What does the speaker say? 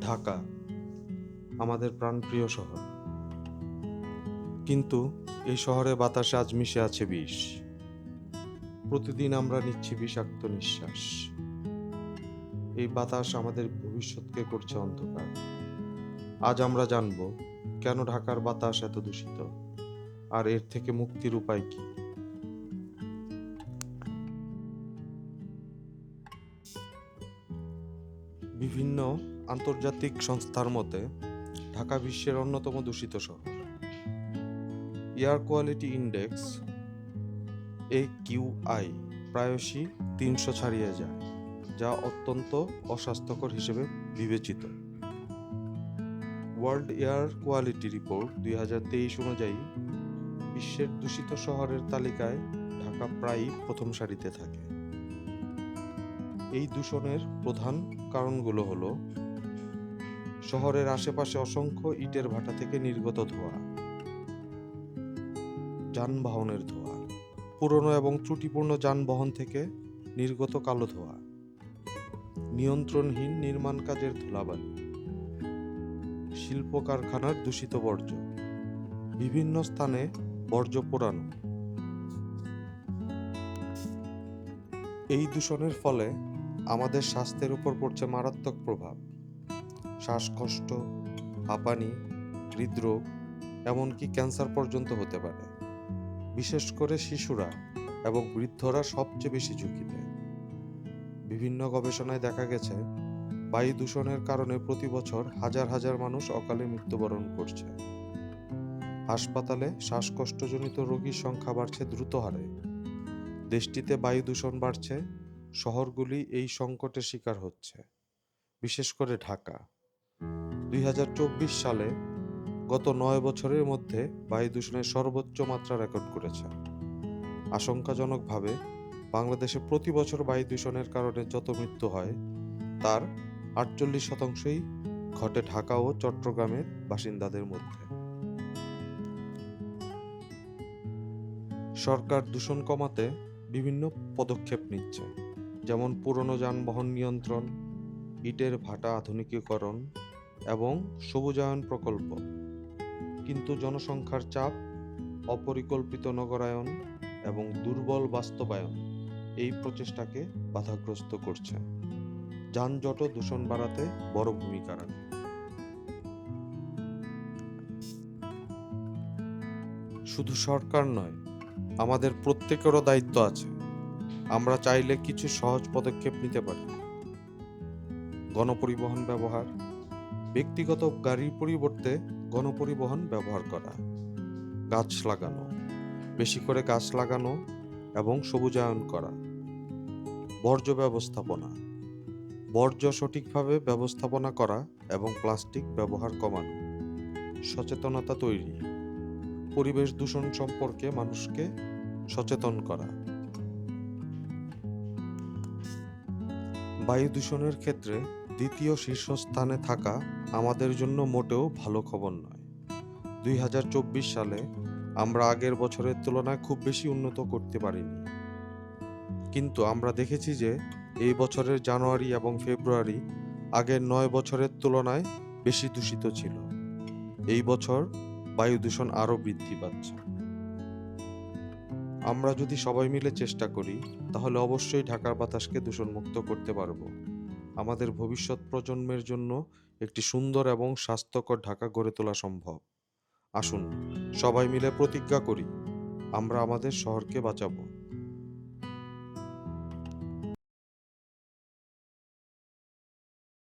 ঢাকা, আমাদের প্রাণপ্রিয় শহর। কিন্তু এই শহরে বাতাসে আজ মিশে আছে বিষ। প্রতিদিন আমরা নিচ্ছি বিষাক্ত নিঃশ্বাস। এই বাতাস আমাদের ভবিষ্যৎকে করছে অন্ধকার। আজ আমরা জানব কেন ঢাকার বাতাস এত দূষিত, আর এর থেকে মুক্তির উপায় কি? বিভিন্ন আন্তর্জাতিক সংস্থার মতে, ঢাকা বিশ্বের অন্যতম দূষিত শহর। Air quality index A Q I, প্রায়শই তিনশো ছাড়িয়ে যায়, যা অত্যন্ত অস্বাস্থ্যকর হিসেবে বিবেচিত। ওয়ার্ল্ড এয়ার কোয়ালিটি রিপোর্ট দুই হাজার তেইশ অনুযায়ী, বিশ্বের দূষিত শহরের তালিকায় ঢাকা প্রায়ই প্রথম সারিতে থাকে। এই দূষণের প্রধান কারণগুলো হলো শহরের আশেপাশে অসংখ্য ইটের ভাটা থেকে নির্গত ধোঁয়া, যানবাহনের ধোঁয়া, পুরনো এবং ত্রুটিপূর্ণ যানবাহন থেকে নির্গত কালো ধোঁয়া, নিয়ন্ত্রণহীন নির্মাণ কাজের ধুলাবালি, শিল্প কারখানার দূষিত বর্জ্য, বিভিন্ন স্থানে বর্জ্য পোড়ানো। এই দূষণের ফলে আমাদের স্বাস্থ্যের উপর পড়ছে মারাত্মক প্রভাব। শ্বাসকষ্ট, হাঁপানি, হৃদরোগ, এমনকি ক্যান্সার পর্যন্ত হতে পারে। বিশেষ করে শিশুরা এবং বৃদ্ধরা সবচেয়ে বেশি ঝুঁকিতে। বিভিন্ন গবেষণায় দেখা গেছে, বায়ু দূষণের কারণে প্রতি বছর হাজার হাজার মানুষ অকালে মৃত্যুবরণ করছে। হাসপাতালে শ্বাসকষ্টজনিত রোগীর সংখ্যা বাড়ছে দ্রুত হারে। দেশটিতে বায়ু দূষণ বাড়ছে শহরগুলি এই সংকটের শিকার হচ্ছে, বিশেষ করে ঢাকা। দুই হাজার চব্বিশ সালে গত নয় বছরের মধ্যে বায়ু দূষণের সর্বোচ্চ মাত্রা রেকর্ড করেছে। আশঙ্কাজনকভাবে বাংলাদেশে প্রতি বছর বায়ু দূষণের কারণে যত মৃত্যু হয়, তার আটচল্লিশ শতাংশই ঘটে ঢাকা ও চট্টগ্রামের বাসিন্দাদের মধ্যে। সরকার দূষণ কমাতে বিভিন্ন পদক্ষেপ নিচ্ছে। যেমন পুরনো যানবাহন নিয়ন্ত্রণ, ইটের ভাটা আধুনিকীকরণ এবং সবুজায়ন প্রকল্প। কিন্তু জনসংখ্যার চাপ, অপরিকল্পিত নগরায়ন এবং দুর্বল বাস্তবায়ন এই প্রচেষ্টাকে বাধাগ্রস্ত করছে। যানজট দূষণ বাড়াতে বড় ভূমিকা রাখে। শুধু সরকার নয়, আমাদের প্রত্যেকেরও দায়িত্ব আছে। আমরা চাইলে কিছু সহজ পদক্ষেপ নিতে পারি। গণপরিবহন ব্যবহার, ব্যক্তিগত গাড়ির পরিবর্তে গণপরিবহন ব্যবহার করা, গাছ লাগানো, বেশি করে গাছ লাগানো এবং সবুজায়ন করা, বর্জ্য ব্যবস্থাপনা, বর্জ্য সঠিকভাবে ব্যবস্থাপনা করা এবং প্লাস্টিক ব্যবহার কমানো, সচেতনতা তৈরি, পরিবেশ দূষণ সম্পর্কে মানুষকে সচেতন করা। বায়ু দূষণের ক্ষেত্রে দ্বিতীয় শীর্ষস্থানে থাকা আমাদের জন্য মোটেও ভালো খবর নয়। দুই সালে আমরা আগের বছরের তুলনায় খুব বেশি উন্নত করতে পারিনি। কিন্তু আমরা দেখেছি যে এই বছরের জানুয়ারি এবং ফেব্রুয়ারি আগের নয় বছরের তুলনায় বেশি দূষিত ছিল। এই বছর বায়ু দূষণ আরও বৃদ্ধি পাচ্ছে। আমরা যদি সবাই মিলে চেষ্টা করি, তাহলে অবশ্যই ঢাকার বাতাসকে দূষণমুক্ত করতে পারব। আমাদের ভবিষ্যৎ প্রজন্মের জন্য একটি সুন্দর এবং স্বাস্থ্যকর ঢাকা গড়ে তোলা সম্ভব। আসুন, সবাই মিলে প্রতিজ্ঞা করি, আমরা আমাদের শহরকে বাঁচাবো।